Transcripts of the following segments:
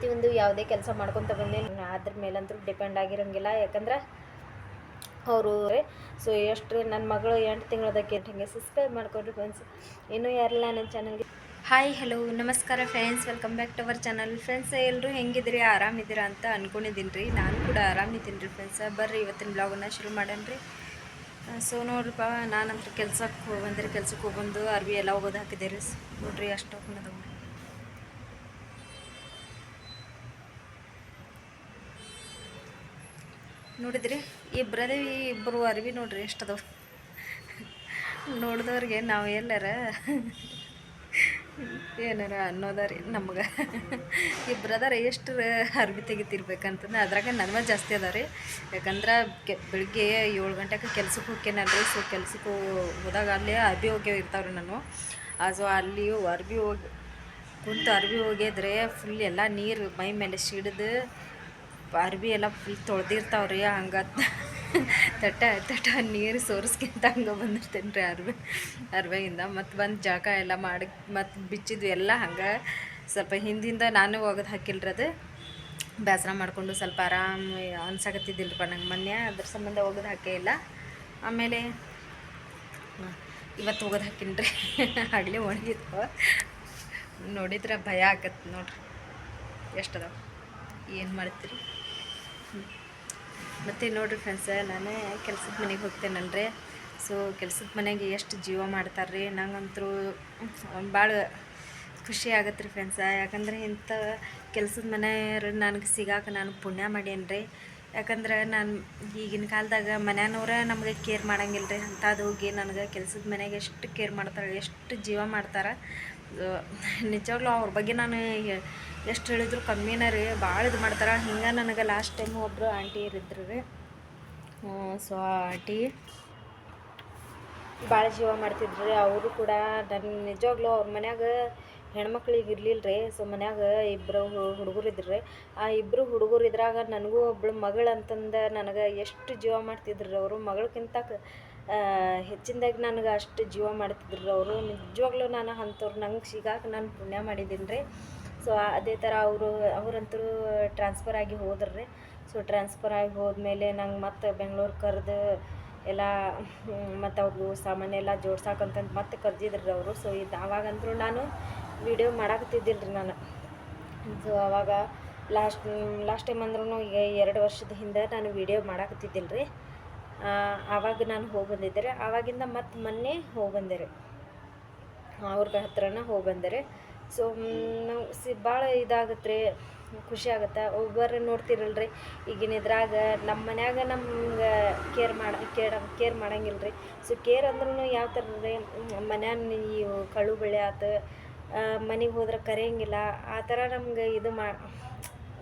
ಪ್ರತಿಯೊಂದು ಯಾವುದೇ ಕೆಲಸ ಮಾಡ್ಕೊತ ಬಂದೆ ಅದ್ರ ಮೇಲಂತೂ ಡಿಪೆಂಡ್ ಆಗಿರೋಂಗಿಲ್ಲ. ಯಾಕಂದ್ರೆ ಅವರು ಸೊ ಎಷ್ಟು ನನ್ನ ಮಗಳು ಎಂಟು ತಿಂಗಳದಕ್ಕೆ ಹಂಗೆ ಸಬ್ಸ್ಕ್ರೈಬ್ ಮಾಡ್ಕೊಡ್ರಿ ಫ್ರೆಂಡ್ಸ್ ಇನ್ನೂ ಯಾರಿಲ್ಲ ನನ್ನ ಚಾನಲ್ಗೆ ಹಾಯ್ ಹಲೋ ನಮಸ್ಕಾರ friends welcome back to our channel friends ಎಲ್ಲರೂ ಹೆಂಗಿದ್ರಿ? ಆರಾಮಿದ್ದೀರಾ ಅಂತ ಅಂದ್ಕೊಂಡಿದ್ದೀನಿ ರೀ ನಾನು ಕೂಡ ಆರಾಮಿದ್ದೀನಿ ರೀ ಫ್ರೆಂಡ್ಸ್ ಬರ್ರಿ, ಇವತ್ತಿನ ಬ್ಲಾಗನ್ನ ಶುರು ಮಾಡೋಣ ರೀ ಸೊ ನೋಡ್ರಿಪ್ಪ ನಾನಂತ ಕೆಲ್ಸಕ್ಕೆ ಹೋಗಿ ಬಂದ್ರೆ ಕೆಲ್ಸಕ್ಕೆ ಹೋಗ್ಬಂದು ಅರ್ವಿ ಎಲ್ಲ ಹೋಗೋದು ಹಾಕಿದ್ದೀರಿ ನೋಡ್ರಿ ಅಷ್ಟು ಹೋಗ್ನದವು ನೋಡಿದ್ರಿ? ಇಬ್ಬರದೇ ಇಬ್ಬರು ಅರಿವಿ ನೋಡ್ರಿ ಎಷ್ಟು ಅದಾವ ನೋಡಿದವ್ರಿಗೆ ನಾವು ಎಲ್ಲಾರ ಏನಾರ ಅನ್ನೋದಾರಿ ನಮ್ಗೆ. ಇಬ್ಬರದಾರ ಎಷ್ಟು ಅರ್ಬಿ ತೆಗಿತಿರ್ಬೇಕಂತಂದ್ರೆ ಅದ್ರಾಗ ನನ್ವ ಜಾಸ್ತಿ ಅದಾವ ರೀ. ಯಾಕಂದ್ರೆ ಕೆ ಬೆಳಿಗ್ಗೆ ಏಳು ಗಂಟೆಗೆ ಕೆಲ್ಸಕ್ಕೆ ಹೋಗ್ತೇನಲ್ರಿ ಸೊ ಕೆಲ್ಸಕ್ಕೆ ಹೋದಾಗ ಅಲ್ಲಿ ಅರ್ಬಿ ಹೋಗ್ಯಾವ ಇರ್ತಾವ್ರಿ ನಾನು. ಸೊ ಅಲ್ಲಿ ಅರ್ಬಿ ಹೋಗಿ, ಕುಂತು ಅರ್ಬಿ ಹೋಗಿದ್ರೆ ಫುಲ್ ಎಲ್ಲ ನೀರು ಮೈ ಮೇಲೆ ಸಿಡಿದು ಅರ್ಬಿ ಎಲ್ಲ ಫುಲ್ ತೊಳ್ದಿರ್ತಾವ್ರಿ, ಹಂಗೆ ತಟ್ಟ ತಟ್ಟ ನೀರು ಸೋರಿಸ್ಕಿಂತ ಹಂಗೆ ಬಂದಿರ್ತೇನೆ ರೀ ಅರ್ಬಿ ಅರ್ಬೆಯಿಂದ ಮತ್ತು ಬಂದು ಜಾಗ ಎಲ್ಲ ಮಾಡಿ, ಮತ್ತು ಬಿಚ್ಚಿದ್ವಿ ಎಲ್ಲ ಹಂಗೆ. ಸ್ವಲ್ಪ ಹಿಂದಿಂದ ನಾನು ಒಗೆದು ಹಾಕಿಲ್ರಿ ಅದು. ಬೇಸರ ಮಾಡಿಕೊಂಡು ಸ್ವಲ್ಪ ಆರಾಮ್ ರೀ ನಂಗೆ ಮೊನ್ನೆ. ಅದ್ರ ಸಂಬಂಧ ಒಗದು ಹಾಕೇ ಇಲ್ಲ. ಆಮೇಲೆ ಇವತ್ತು ಒಗದು ಹಾಕಿನ್ರಿ ಆಗಲೇ ಒಣಗಿತ್ತು. ನೋಡಿದ್ರೆ ಭಯ ಆಗತ್ತೆ ನೋಡ್ರಿ. ಎಷ್ಟದ ಏನು ಮಾಡ್ತೀರಿ? ಮತ್ತು ನೋಡಿರಿ ಫ್ರೆಂಡ್ಸ್ ನಾನು ಕೆಲ್ಸದ ಮನೆಗೆ ಹೋಗ್ತೇನಲ್ರಿ. ಸೊ ಕೆಲ್ಸದ ಮನೆಗೆ ಎಷ್ಟು ಜೀವ ಮಾಡ್ತಾರೆ ರೀ ನಂಗಂತೂ ಭಾಳ ಖುಷಿ ಆಗತ್ತೆ ರೀ ಫ್ರೆಂಡ್ಸ ಯಾಕಂದ್ರೆ ಇಂಥ ಕೆಲ್ಸದ ಮನೆಯವ್ರು ನನಗೆ ಸಿಗಾಕ ನಾನು ಪುಣ್ಯ ಮಾಡೇನಿ ರೀ ಯಾಕಂದ್ರೆ ನಾನು ಈಗಿನ ಕಾಲದಾಗ ಮನೆಯವ್ರ ನಮಗೆ ಕೇರ್ ಮಾಡಂಗಿಲ್ಲ ರೀ ಅಂಥದ್ದು ಹೋಗಿ ನನಗೆ ಕೆಲ್ಸದ ಮನೆಗೆ ಎಷ್ಟು ಕೇರ್ ಮಾಡ್ತಾರೆ, ಎಷ್ಟು ಜೀವ ಮಾಡ್ತಾರೆ. ನಿಜವಾಗ್ಲೂ ಅವ್ರ ಬಗ್ಗೆ ನಾನು ಎಷ್ಟು ಹೇಳಿದ್ರು ಕಮ್ಮಿನ ರೀ ಭಾಳ ಇದು ಮಾಡ್ತಾರೆ. ಹಿಂಗೆ ನನಗೆ ಲಾಸ್ಟ್ ಟೈಮ್ ಒಬ್ಬರು ಆಂಟಿ ಇರಿದ್ರು ರೀ. ಸೊ ಆಂಟಿ ಭಾಳ ಜೀವ ಮಾಡ್ತಿದ್ರು ರೀ. ಅವರು ಕೂಡ ನನ್ನ ನಿಜವಾಗ್ಲೂ ಅವ್ರ ಮನ್ಯಾಗ ಹೆಣ್ಮಕ್ಳಿಗೆ ಇರಲಿಲ್ಲ ರೀ. ಸೊ ಮನ್ಯಾಗ ಇಬ್ಬರು ಹುಡುಗರು ಇದ್ರು ರೀ. ಆ ಇಬ್ಬರು ಹುಡುಗರು ಇದ್ರಾಗ ನನಗೂ ಒಬ್ಳು ಮಗಳು ಅಂತಂದು ನನಗೆ ಎಷ್ಟು ಜೀವ ಮಾಡ್ತಿದ್ರು ಅವರು ಮಗಳಕ್ಕಿಂತ ಹೆಚ್ಚಿನದಾಗಿ ನನಗೆ ಅಷ್ಟು ಜೀವ ಮಾಡ್ತಿದ್ರು ಅವರು. ನಿಜವಾಗ್ಲೂ ನಾನು ಅಂಥವ್ರು ನಂಗೆ ಸಿಗಾಕ ನಾನು ಪುಣ್ಯ ಮಾಡಿದ್ದೀನಿ ರೀ. ಸೊ ಅದೇ ಥರ ಅವರು, ಅವರಂತೂ ಟ್ರಾನ್ಸ್ಫರ್ ಆಗಿ ಹೋದ್ರು ಸೊ ಟ್ರಾನ್ಸ್ಫರ್ ಆಗಿ ಹೋದ್ಮೇಲೆ ನಂಗೆ ಮತ್ತೆ ಬೆಂಗಳೂರು ಕರೆದು ಎಲ್ಲ ಮತ್ತು ಅವ್ರದ್ದು ಸಾಮಾನೆಲ್ಲ ಜೋಡ್ಸಾಕಂತಂದು ಮತ್ತೆ ಕರೆದಿದ್ರು ಅವರು. ಸೊ ಇದು ಅವಾಗಂತೂ ನಾನು ವಿಡಿಯೋ ಮಾಡಾಕತ್ತಿದ್ದಿಲ್ಲ ರೀ ನಾನು. ಸೊ ಅವಾಗ ಲಾಸ್ಟ್ ಲಾಸ್ಟ್ ಟೈಮ್ ಅಂದ್ರೂ ಈಗ ಎರಡು ವರ್ಷದ ಹಿಂದೆ ನಾನು ವಿಡಿಯೋ ಮಾಡಾಕತ್ತಿದ್ದಿಲ್ಲ ರೀ. ಆವಾಗ ನಾನು ಹೋಗಿ ಬಂದಿದ್ದೆ ರೀ ಆವಾಗಿಂದ ಮತ್ತೆ ಮೊನ್ನೆ ಹೋಗಿ ಬಂದೆ ಅವ್ರ ಹತ್ರನ ಹೋಗಿ ಬಂದರೆ ಸೊ ನಾವು ಸಿ ಭಾಳ ಇದಾಗತ್ತೆ ರೀ ಖುಷಿ ಆಗುತ್ತೆ? ಒಬ್ಬರು ನೋಡ್ತಿರಲ್ರಿ, ಈಗಿನ ಇದ್ರಾಗ ನಮ್ಮ ಮನ್ಯಾಗ ನಮ್ಗೆ ಕೇರ್ ಮಾಡ ಕೇರ್ ಕೇರ್ ಮಾಡಂಗಿಲ್ಲ ರೀ ಸೊ ಕೇರ್ ಅಂದ್ರೂ ಯಾವ ಥರ ರೀ ಮನ್ಯಾಗ ಈ ಕಳು ಬೆಳೆ ಆತು ಮನೆಗೆ ಹೋದ್ರೆ ಕರೆಯಂಗಿಲ್ಲ, ಆ ಥರ ನಮ್ಗೆ ಇದು ಮಾ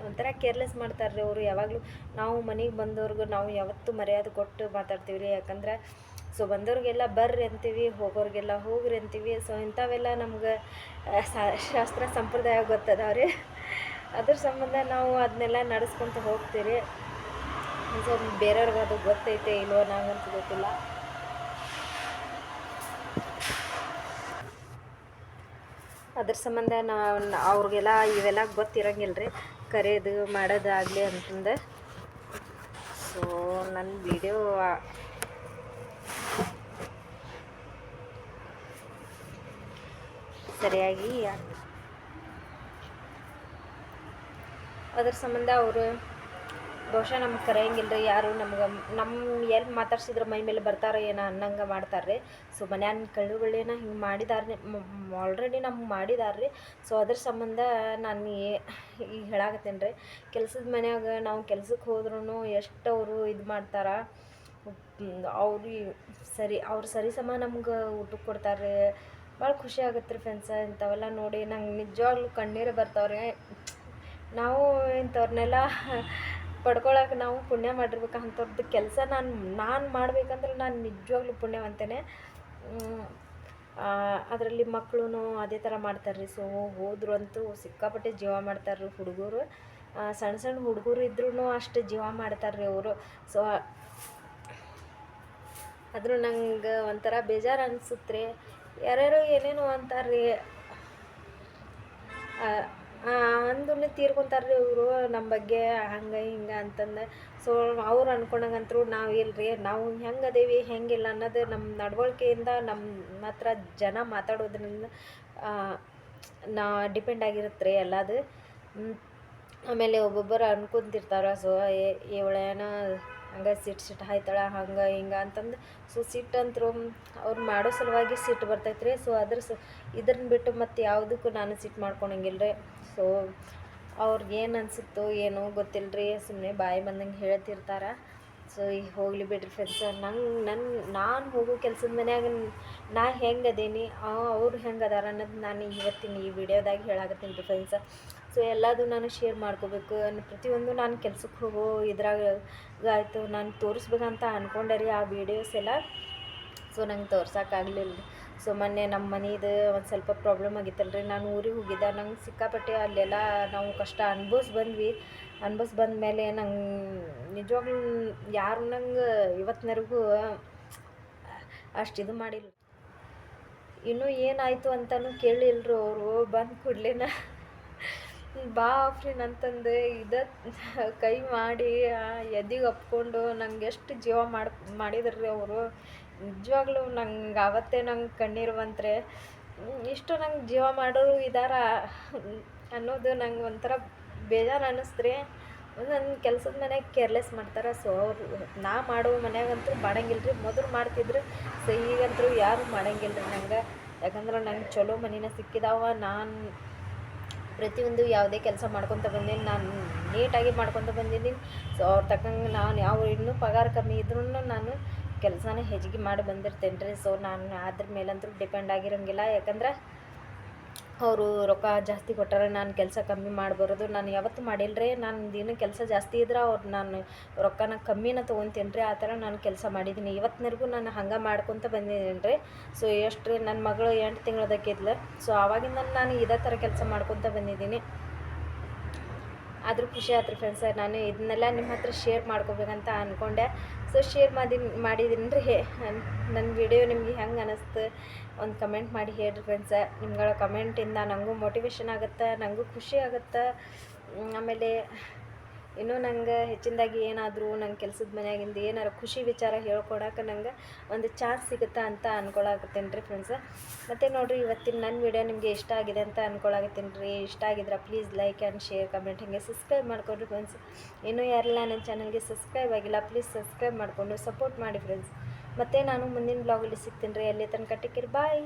ಒಂಥರ ಕೇರ್ಲೆಸ್ ಮಾಡ್ತಾರೆ ರೀ ಅವರು. ಯಾವಾಗಲೂ ನಾವು ಮನೆಗೆ ಬಂದವ್ರಿಗೂ ನಾವು ಯಾವತ್ತೂ ಮರ್ಯಾದೆ ಕೊಟ್ಟು ಮಾತಾಡ್ತೀವಿ ರೀ. ಯಾಕಂದ್ರೆ ಸೊ ಬಂದವ್ರಿಗೆಲ್ಲ ಬರ್ರಿ ಅಂತೀವಿ, ಹೋಗೋರಿಗೆಲ್ಲ ಹೋಗ್ರಿ ಅಂತೀವಿ. ಸೊ ಇಂಥವೆಲ್ಲ ನಮ್ಗೆ ಶಾಸ್ತ್ರ ಸಂಪ್ರದಾಯ ಗೊತ್ತದಾವ ರೀ. ಅದ್ರ ಸಂಬಂಧ ನಾವು ಅದನ್ನೆಲ್ಲ ನಡೆಸ್ಕೊಂತ ಹೋಗ್ತೀರಿ. ಸೊ ಬೇರೆಯವ್ರಿಗೆ ಅದು ಗೊತ್ತೈತೆ ಇಲ್ವೋ ನಂಗಂತೂ ಗೊತ್ತಿಲ್ಲ. ಅದ್ರ ಸಂಬಂಧ ನಾವು, ಅವ್ರಿಗೆಲ್ಲ ಇವೆಲ್ಲ ಗೊತ್ತಿರಂಗಿಲ್ಲ ರೀ ಕರೆಯೋದು ಮಾಡೋದಾಗಲಿ ಅಂತಂದು. ಸೊ ನನ್ನ ವಿಡಿಯೋ ಸರಿಯಾಗಿ ಅದ್ರ ಸಂಬಂಧ ಅವರು ಬಹುಶಃ ನಮ್ಗೆ ಕರೆಯಂಗಿಲ್ಲ ರೀ ಯಾರು ನಮ್ಗೆ ನಮ್ಮ ಎಲ್ಲಿ ಮಾತಾಡ್ಸಿದ್ರೆ ಮೈ ಮೇಲೆ ಬರ್ತಾರೆ ಏನೋ ಅನ್ನಂಗೆ ಮಾಡ್ತಾರೆ ರೀ ಸೊ ಮನ್ಯಾನ ಕಳ್ಳುಗಳೇನ ಹಿಂಗೆ ಮಾಡಿದಾರೆ ಆಲ್ರೆಡಿ ನಮ್ಗೆ ಮಾಡಿದಾರೆ ರೀ ಸೊ ಅದ್ರ ಸಂಬಂಧ ನಾನು ಏ- ಈಗ ಹೇಳಾಕತ್ತೇನೆ ರೀ ಕೆಲ್ಸದ ಮನ್ಯಾಗ ನಾವು ಕೆಲ್ಸಕ್ಕೆ ಹೋದ್ರೂ ಎಷ್ಟು ಅವರು ಇದು ಮಾಡ್ತಾರೆ, ಅವ್ರಿ ಸರಿ, ಅವ್ರು ಸರಿ ಸಮ ನಮ್ಗೆ ಊಟಕ್ಕೆ ಕೊಡ್ತಾರೆ ಭಾಳ ಖುಷಿ ಆಗುತ್ತೆ ರೀ ಫ್ರೆಂಡ್ಸ ಇಂಥವೆಲ್ಲ ನೋಡಿ ನಂಗೆ ನಿಜವಾಗ್ಲೂ ಕಣ್ಣೀರು ಬರ್ತಾವ್ರಿ. ನಾವು ಇಂಥವ್ರನ್ನೆಲ್ಲ ಪಡ್ಕೊಳಕ್ಕೆ ನಾವು ಪುಣ್ಯ ಮಾಡಿರ್ಬೇಕು ಅಂಥವ್ರದ್ದು ಕೆಲಸ ನಾನು ನಾನು ಮಾಡಬೇಕಂದ್ರೆ ನಾನು ನಿಜವಾಗ್ಲೂ ಪುಣ್ಯವಂತೇನೆ. ಅದರಲ್ಲಿ ಮಕ್ಕಳು ಅದೇ ಥರ ಮಾಡ್ತಾರೆ ರೀ ಸೊ ಹೋದ್ರು ಅಂತೂ ಸಿಕ್ಕಾಪಟ್ಟೆ ಜೀವ ಮಾಡ್ತಾರೆ ರೀ ಹುಡುಗರು ಸಣ್ಣ ಸಣ್ಣ ಹುಡುಗರು ಇದ್ರೂ ಅಷ್ಟು ಜೀವ ಮಾಡ್ತಾರೆ ರೀ ಅವರು. ಸೊ ಆದರೂ ನಂಗೆ ಒಂಥರ ಬೇಜಾರು ಅನಿಸುತ್ತೆ ರೀ ಯಾರ್ಯಾರೋ ಏನೇನೋ ಅಂತಾರೆ ರೀ ಅಂದು ತೀರ್ಕೊಂತಾರೆ ರೀ ಇವರು ನಮ್ಮ ಬಗ್ಗೆ ಹಂಗೆ ಹಿಂಗೆ ಅಂತಂದು. ಸೊ ಅವ್ರು ಅಂದ್ಕೊಂಡಂಗಂತೂ ನಾವು ಇಲ್ರಿ, ನಾವು ಹೆಂಗೆ ಅದೇವಿ ಹೆಂಗಿಲ್ಲ ಅನ್ನೋದು ನಮ್ಮ ನಡವಳಿಕೆಯಿಂದ ನಮ್ಮ ಹತ್ರ ಜನ ಮಾತಾಡೋದ್ರಿಂದ ನಾ ಡಿಪೆಂಡ್ ಆಗಿರುತ್ತೆ ರೀ ಎಲ್ಲದು ಆಮೇಲೆ ಒಬ್ಬೊಬ್ಬರು ಅನ್ಕೊಂತಿರ್ತಾರೆ ಸೊ ಇವಳೇನ ಹಂಗೆ ಸಿಟ್ಟು ಸಿಟ್ಟು ಹಾಯ್ತಾಳೆ, ಹಂಗೆ ಹಿಂಗೆ ಅಂತಂದು. ಸೊ ಸಿಟ್ಟಂತರೂ ಅವ್ರು ಮಾಡೋ ಸಲುವಾಗಿ ಸಿಟ್ಟು ಬರ್ತೈತೆ ರೀ ಸೊ ಅದ್ರ ಸ ಇದನ್ನ ಬಿಟ್ಟು ಮತ್ತು ಯಾವುದಕ್ಕೂ ನಾನು ಸಿಟ್ಟು ಮಾಡ್ಕೊಳಂಗಿಲ್ಲ ರೀ ಸೊ ಅವ್ರಿಗೆ ಏನು ಅನಿಸುತ್ತೋ ಏನೋ ಗೊತ್ತಿಲ್ಲ ರೀ ಸುಮ್ಮನೆ ಬಾಯಿ ಬಂದಂಗೆ ಹೇಳ್ತಿರ್ತಾರೆ. ಸೊ ಈಗ ಹೋಗಲಿ ಬಿಡ್ರಿ ಫ್ರೆಂಡ್ಸ್ ನಂಗೆ ನನ್ನ ನಾನು ಹೋಗೋ ಕೆಲ್ಸದ ಮನ್ಯಾಗ ನಾ ಹೆಂಗೆ ಅದೇನಿ ಅವ್ರು ಹೆಂಗೆ ಅದಾರ ಅನ್ನೋದು ನಾನು ಇವತ್ತಿನ ಈ ವಿಡಿಯೋದಾಗ ಹೇಳಾಕತ್ತೀನಿ ರೀ ಫ್ರೆಂಡ್ಸ್ ಸೊ ಎಲ್ಲದು ನಾನು ಶೇರ್ ಮಾಡ್ಕೋಬೇಕು ಪ್ರತಿಯೊಂದು ನಾನು ಕೆಲ್ಸಕ್ಕೆ ಹೋಗೋ ಇದ್ರಾಗ ಆಯಿತು, ನಾನು ತೋರಿಸ್ಬೇಕಂತ ಅಂದ್ಕೊಂಡೆ ರೀ ಆ ವೀಡಿಯೋಸ್ ಎಲ್ಲ. ಸೊ ನಂಗೆ ತೋರ್ಸೋಕ್ಕಾಗಲಿಲ್ಲ ಸೊ ಮೊನ್ನೆ ನಮ್ಮ ಮನೇದು ಒಂದು ಸ್ವಲ್ಪ ಪ್ರಾಬ್ಲಮ್ ಆಗಿತ್ತಲ್ರಿ. ನಾನು ಊರಿಗೆ ಹೋಗಿದ್ದೆ. ನಂಗೆ ಸಿಕ್ಕಾಪಟ್ಟೆ ಅಲ್ಲೆಲ್ಲ ನಾವು ಕಷ್ಟ ಅನ್ಭವ್ಸಿ ಬಂದ್ವಿ. ಅನ್ಭವ್ಸಿ ಬಂದಮೇಲೆ ನಂಗೆ ನಿಜವಾಗ್ಲೂ ಯಾರು ನಂಗೆ ಇವತ್ತಿನವರೆಗೂ ಅಷ್ಟು ಇದು ಮಾಡಿಲ್ಲ. ಇನ್ನೂ ಏನಾಯಿತು ಅಂತಲೂ ಕೇಳಿಲ್ಲರು ಅವರು. ಬಂದ ಕೂಡಲೇನ ಬಾ ಆಫ್ರಿನ್ ಅಂತಂದು. ಇದ ಕೈ ಮಾಡಿ ಎದಿಗೆ ಅಪ್ಕೊಂಡು ನಂಗೆ ಎಷ್ಟು ಜೀವ ಮಾಡಿ ಮಾಡಿದ್ರು ಅವರು. ನಿಜವಾಗ್ಲೂ ನಂಗೆ ಆವತ್ತೇ ನಂಗೆ ಕಣ್ಣೀರು ಬಂತ್ರೆ ಇಷ್ಟು ನಂಗೆ ಜೀವ ಮಾಡೋರು ಇದಾರ ಅನ್ನೋದು ನಂಗೆ ಒಂಥರ ಬೇಜಾರು ಅನ್ನಿಸ್ತ್ರಿ ನನ್ನ ಕೆಲಸದ ಮನೆಗೆ ಕೇರ್ಲೆಸ್ ಮಾಡ್ತಾರೆ ಸೊ ಅವ್ರು ನಾ ಮಾಡೋ ಮನೆಯಾಗಂತೂ ಮಾಡಂಗಿಲ್ಲ ರೀ ಮೊದಲು ಮಾಡ್ತಿದ್ರು, ಸೊ ಈಗಂತೂ ಯಾರು ಮಾಡಂಗಿಲ್ಲ ರೀ ನಂಗೆ. ಯಾಕಂದ್ರೆ ನಂಗೆ ಚಲೋ ಮನಿನ ಸಿಕ್ಕಿದಾವ, ನಾನು ಪ್ರತಿಯೊಂದು ಯಾವುದೇ ಕೆಲಸ ಮಾಡ್ಕೊತ ಬಂದೀನಿ, ನಾನು ನೀಟಾಗಿ ಮಾಡ್ಕೊತ ಬಂದಿದ್ದೀನಿ ಸೊ ಅವ್ರ ತಕ್ಕಂಗೆ ನಾನು ಯಾವ ಇನ್ನೂ ಪಗಾರ ಕಮ್ಮಿ ಇದ್ರೂ ನಾನು ಕೆಲಸನ ಹೆಚ್ಚಿಗೆ ಮಾಡಿ ಬಂದಿರ್ತೇನೆ ರೀ ಸೊ ನಾನು ಅದ್ರ ಮೇಲಂತೂ ಡಿಪೆಂಡ್ ಆಗಿರೋಂಗಿಲ್ಲ. ಯಾಕಂದ್ರೆ ಅವರು ರೊಕ್ಕ ಜಾಸ್ತಿ ಕೊಟ್ಟಾರೆ, ನಾನು ಕೆಲಸ ಕಮ್ಮಿ ಮಾಡಬಾರ್ದು ನಾನು ಯಾವತ್ತೂ ಮಾಡಿಲ್ಲ ರೀ ನಾನು ದಿನ ಕೆಲಸ ಜಾಸ್ತಿ ಇದ್ರೆ ಅವ್ರು ನಾನು ರೊಕ್ಕನ ಕಮ್ಮಿನ ತೊಗೊತೀನಿ ರೀ ಆ ಥರ ನಾನು ಕೆಲಸ ಮಾಡಿದ್ದೀನಿ ಇವತ್ತಿನವರೆಗೂ ನಾನು ಹಂಗೆ ಮಾಡ್ಕೊತ ಬಂದಿದ್ದೀನಿ ರೀ ಸೊ ಎಷ್ಟು ರೀ ನನ್ನ ಮಗಳು ಎಂಟು ತಿಂಗಳದಕ್ಕಿದ್ಲು ಸೊ ಆವಾಗಿಂದ ನಾನು ಇದೇ ಥರ ಕೆಲಸ ಮಾಡ್ಕೊತ ಬಂದಿದ್ದೀನಿ ಆದರೂ ಖುಷಿ ಆಯ್ತು ಫ್ರೆಂಡ್ಸ್ ನಾನು ಇದನ್ನೆಲ್ಲ ನಿಮ್ಮ ಹತ್ರ ಶೇರ್ ಮಾಡ್ಕೋಬೇಕಂತ ಅಂದ್ಕೊಂಡೆ ಸೊ ಶೇರ್ ಮಾಡಿ ಮಾಡಿದ್ದೀನಿ ರೀ ನನ್ನ ವಿಡಿಯೋ ನಿಮ್ಗೆ ಹೆಂಗೆ ಅನ್ನಿಸ್ತು ಒಂದು ಕಮೆಂಟ್ ಮಾಡಿ ಹೇಳ್ರಿ ಫ್ರೆಂಡ್ಸ ನಿಮ್ಗಳ ಕಮೆಂಟಿಂದ ನನಗೂ ಮೋಟಿವೇಶನ್ ಆಗುತ್ತೆ ನನಗೂ ಖುಷಿ ಆಗುತ್ತೆ. ಆಮೇಲೆ ಇನ್ನೂ ನಂಗೆ ಹೆಚ್ಚಿನದಾಗಿ ಏನಾದರೂ ನಂಗೆ ಕೆಲಸದ ಮನೆಯಾಗಿಂದ ಏನಾರು ಖುಷಿ ವಿಚಾರ ಹೇಳ್ಕೊಡಕ್ಕೆ ನಂಗೆ ಒಂದು ಚಾನ್ಸ್ ಸಿಗುತ್ತಾ ಅಂತ ಅನ್ಕೊಳಕತ್ತೀನಿ ರೀ ಫ್ರೆಂಡ್ಸ್ ಮತ್ತು ನೋಡಿರಿ, ಇವತ್ತಿನ ನನ್ನ ವಿಡಿಯೋ ನಿಮಗೆ ಇಷ್ಟ ಆಗಿದೆ ಅಂತ ಅನ್ಕೊಳಕತ್ತೀನಿ ರೀ ಇಷ್ಟ ಆಗಿದ್ರೆ please like and share comment ಹಾಗೆ ಸಬ್ಸ್ಕ್ರೈಬ್ ಮಾಡ್ಕೊಡ್ರಿ ಫ್ರೆಂಡ್ಸ್ ಇನ್ನೂ ಯಾರೆಲ್ಲ ನನ್ನ ಚಾನಲ್ಗೆ ಸಬ್ಸ್ಕ್ರೈಬ್ ಆಗಿಲ್ಲ ಪ್ಲೀಸ್ ಸಬ್ಸ್ಕ್ರೈಬ್ ಮಾಡಿಕೊಂಡು ಸಪೋರ್ಟ್ ಮಾಡಿ ಫ್ರೆಂಡ್ಸ್ ಮತ್ತು ನಾನು ಮುಂದಿನ ಬ್ಲಾಗಲ್ಲಿ ಸಿಗ್ತೀನಿ ರೀ ಅಲ್ಲಿ ತನಕ ಟೇಕ್ ಬಾಯ್